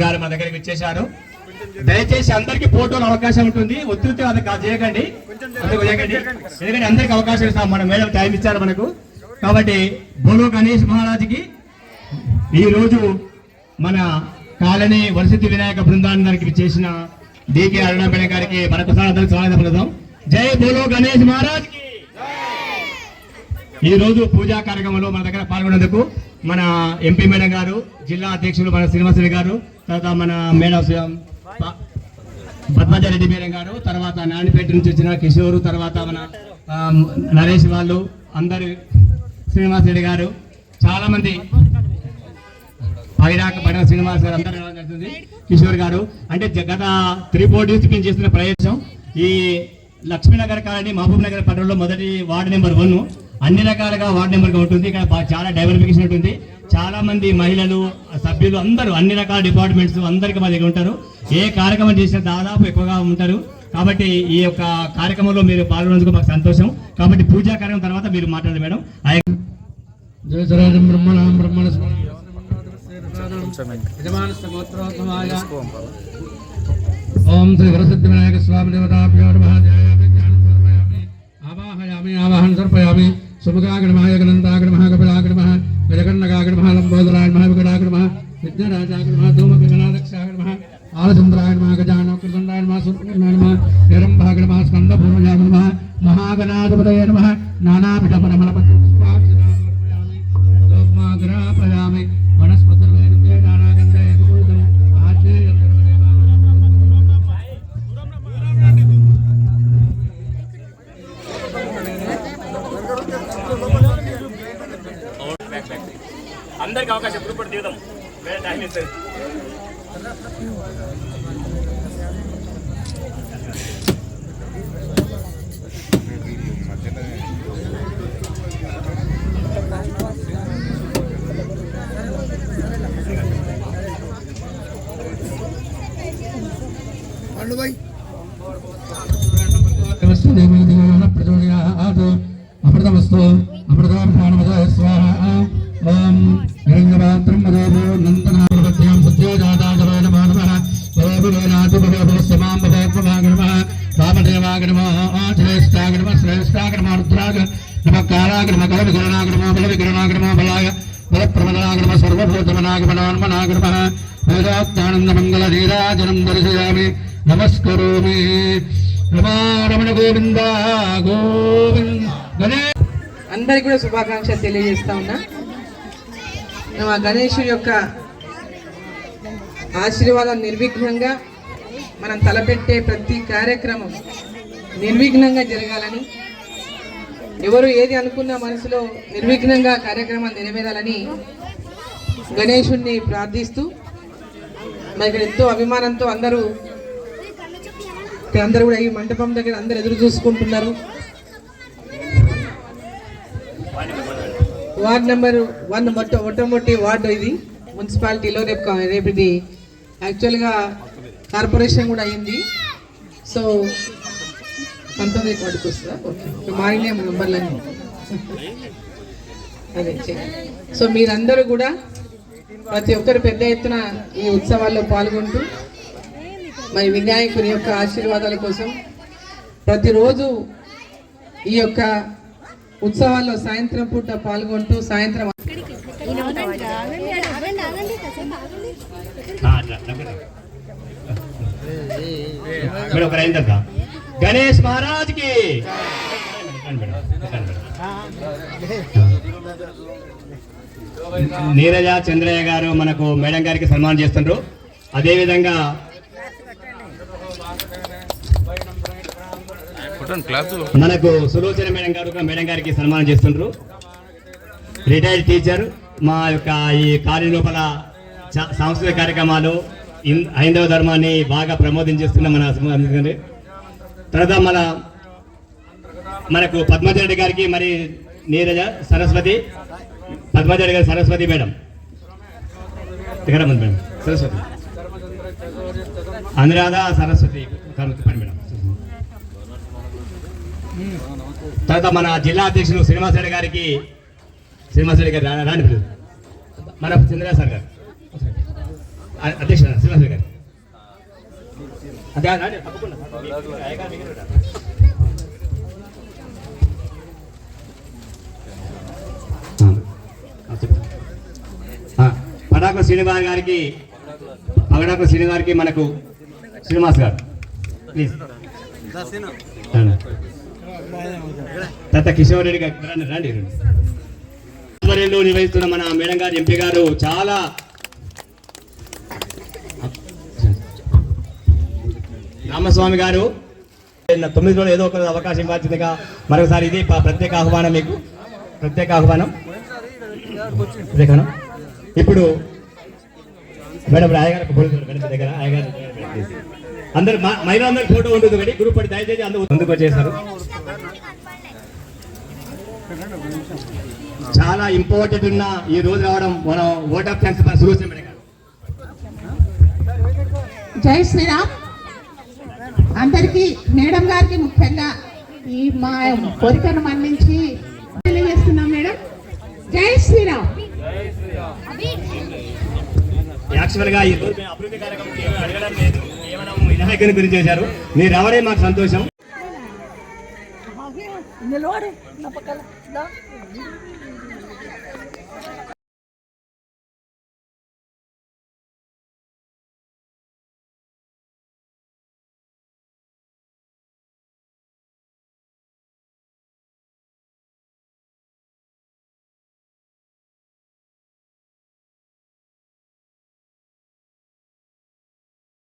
గారు మా దగ్గరికి వచ్చేసారు దయచేసి అందరికి ఫోటోలు అవకాశం ఉంటుంది. ఒత్తిడితో అది కా- చేయకండి. చేయకండి. ఎందుకంటే అందరికి అవకాశం ఇస్తాం. మన మేడం టైం ఇచ్చారు మనకు. కాబట్టి బోలో గణేష్ మహారాజ్కి ఈరోజు మన కాలనీ వరసిద్ధి వినాయక బృందానికి చేసిన డికే అరుణ గారికి మరొకసారి స్వాగతం పలుకుతాం. జై బోలో గణేష్ మహారాజ్ ఈ రోజు పూజా కార్యక్రమంలో మన దగ్గర పాల్గొనేందుకు మన ఎంపీ మేడం గారు జిల్లా అధ్యక్షులు మన శ్రీనివాసరెడ్డి గారు తర్వాత మన మేడం ప- పద్మజారెడ్డి మేడం గారు తర్వాత నానిపేట నుంచి వచ్చిన కిషోర్ తర్వాత మన నరేష్ వాళ్ళు అందరు శ్రీనివాసరెడ్డి గారు చాలా మంది పైరాక పడిన శ్రీనివాస్ గారు అందరూ జరుగుతుంది. కిషోర్ గారు అంటే గత త్రీ ఫోర్ డేస్ మేము చేసిన ప్రయత్నం ఈ లక్ష్మీనగర్ కాలనీ మహబూబ్ నగర్ పట్టణంలో మొదటి వార్డు నెంబర్ వన్ అన్ని రకాలుగా వార్డు నెంబర్గా ఉంటుంది. ఇక్కడ చాలా డెవలపికేషన్ ఉంటుంది. చాలా మంది మహిళలు సభ్యులు అందరూ అన్ని రకాల డిపార్ట్మెంట్స్ అందరికీ మా దగ్గర ఉంటారు. ఏ కార్యక్రమం చేసినా దాదాపు ఎక్కువగా ఉంటారు. కాబట్టి ఈ యొక్క కార్యక్రమంలో మీరు పాల్గొన్నందుకు మాకు సంతోషం. కాబట్టి పూజా కార్యక్రమం తర్వాత మీరు మాట్లాడండి మేడం. జయసరాజం బ్రహ్మణాం బ్రహ్మణ ఓం శ్రీ వరసిద్ధి వినాయక స్వామి దేవతాభ్యో ఆవాహయామి ఆవాహన సమర్పయామి. సుముఖాగణమాయ గణంతాగణమః కపిలాగణమః గజగన్నగాగణమః లంబోదరాగణమః వికటాగణమః విద్యారాజాగణమః ధూమగణాదక్షాగణమః ఆలచంద్రాగణమః గజానోకృతండాగణమః సుర్గణమః నిరంభాగణమః స్కందభూమజాగణమః మహాగణాధిపతయ నమః నానాపిఠపరమలపత్రపుష్పాక్షరామర్పయామి అందరికి అవకాశం ఇప్పుడు ఇప్పుడు దిగుదాం వేరే టైం ఇస్తుంది నమస్తే దేవీ దేవన ప్రచోదయాత్ దర్శయామి నమస్కరోమి. రమారమణ గోవింద గోవింద. అందరికి కూడా శుభాకాంక్షలు తెలియజేస్తా ఉన్నా. గణేశుడి యొక్క ఆశీర్వాదం నిర్విఘ్నంగా మనం తలపెట్టే ప్రతి కార్యక్రమం నిర్విఘ్నంగా జరగాలని ఎవరు ఏది అనుకున్న మనసులో నిర్విఘ్నంగా కార్యక్రమం నెరవేరాలని గణేశుణ్ణి ప్రార్థిస్తూ మరి ఇక్కడ ఎంతో అభిమానంతో అందరూ అందరూ కూడా ఈ మంటపం దగ్గర అందరు ఎదురు చూసుకుంటున్నారు. వార్డ్ నెంబర్ వన్ మొట్ట మొట్టమొదటి వార్డు ఇది మున్సిపాలిటీలో రేపు రేపు ఇది యాక్చువల్గా కార్పొరేషన్ కూడా అయింది సో పంతొమ్మిది వార్డుకి వస్తుందా ఓకే మారినాయి నెంబర్లన్నీ అదే సో మీరందరూ కూడా ప్రతి ఒక్కరు పెద్ద ఎత్తున ఈ ఉత్సవాల్లో పాల్గొంటూ మరి వినాయకుని యొక్క ఆశీర్వాదాల కోసం ప్రతిరోజు ఈ యొక్క ఉత్సవాల్లో సాయంత్రం పూట పాల్గొంటూ సాయంత్రం మేడం ఒక లైన్ దగ్గర. గణేష్ మహారాజ్కి నీరజ చంద్రయ్య గారు మనకు మేడం గారికి సన్మానం చేస్తుండ్రు. అదేవిధంగా మనకు సులోచన మేడం గారు మేడం గారికి సన్మానం చేస్తుండ్రు. రిటైర్డ్ టీచర్ మా యొక్క ఈ కార్యలోపల లోపల సాంస్కృతిక కార్యక్రమాలు హైందవ ధర్మాన్ని బాగా ప్రమోదం చేస్తున్న మన తర్వాత మన మనకు పద్మజరెడ్డి గారికి మరి నీరజ సరస్వతి పద్మజరెడ్డి గారి సరస్వతి మేడం. మేడం సరస్వతి. అనురాధ సరస్వతి పని మేడం. తర్వాత మన జిల్లా అధ్యక్షులు శ్రీనివాసరెడ్డి గారికి శ్రీనివాసరెడ్డి గారు రా- మన చంద్రయ్య సార్ గారు. అధ్యక్ష శ్రీనివాస గారు అదే తప్పకుండా. అయ్యగారు మిగిలిన శ్రీనివాస్ గారికి పగడాకు శ్రీనివాస్ గారికి మనకు శ్రీనివాస్ గారు ప్లీజ్ రండి. కిషోర్ రెడ్డి గారు రండి రండి రండి ఆధ్వర్యంలో నిర్వహిస్తున్న మన మేడం గారు ఎంపీ గారు చాలా రామస్వామి గారు తొమ్మిది రోజులు ఏదో ఒక అవకాశం ఇవ్వాల్సిందిగా మరొకసారి ఇది ప్రత్యేక ఆహ్వానం మీకు. ప్రత్యేక ఆహ్వానం. ఇప్పుడు మేడం అయ్యగారు పోలీసులు దగ్గర అయ్యగారు అందరు మ- ఫోటో ఉంటుంది ఒకటి గ్రూప్ పడి దయచేసి అందరూ ముందుకు వచ్చేసారు. చాలా ఇంపార్టెంట్ ఉన్న ఈ రోజు రావడం మనం ఓట్ ఆఫ్ థ్యాంక్స్ ఫర్ జై శ్రీరామ్. అందరికీ మేడం గారికి ముఖ్యంగా ఈ మా కోరికను మన్నించి తెలియజేస్తున్నాం మేడం. జై శ్రీరామ్. యాక్చువల్గా ఈ రోజు మేము అభివృద్ధి కార్యక్రమం ఏమీ అడగడం లేదు. కేవలం వినాయకుని గురించి చేశారు. మీరు మాకు సంతోషం.